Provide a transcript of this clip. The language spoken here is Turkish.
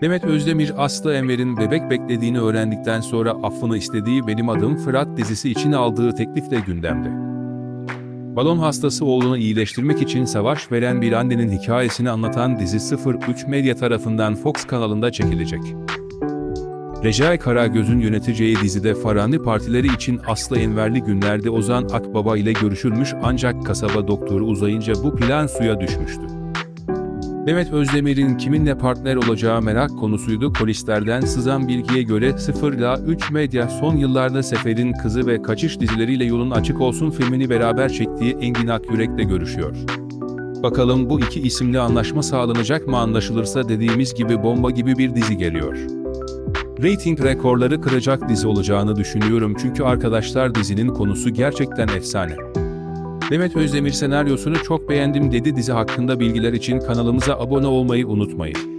Demet Özdemir, Aslı Enver'in bebek beklediğini öğrendikten sonra affını istediği Benim Adım Fırat dizisi için aldığı teklif de gündemde. Balon hastası oğlunu iyileştirmek için savaş veren bir annenin hikayesini anlatan dizi 03 Medya tarafından Fox kanalında çekilecek. Recai Karagöz'ün yöneteceği dizide Farani partileri için Aslı Enverli günlerde Ozan Akbaba ile görüşülmüş ancak kasaba doktoru uzayınca bu plan suya düşmüştü. Demet Özdemir'in kiminle partner olacağı merak konusuydu. Polislerden sızan bilgiye göre 0 ila 3 medya son yıllarda Sefer'in Kızı ve Kaçış dizileriyle yolun açık olsun filmini beraber çektiği Engin Akyürek'le görüşüyor. Bakalım bu iki isimli anlaşma sağlanacak mı anlaşılırsa dediğimiz gibi bomba gibi bir dizi geliyor. Rating rekorları kıracak dizi olacağını düşünüyorum çünkü arkadaşlar dizinin konusu gerçekten efsane. Demet Özdemir senaryosunu çok beğendim dedi dizi hakkında bilgiler için kanalımıza abone olmayı unutmayın.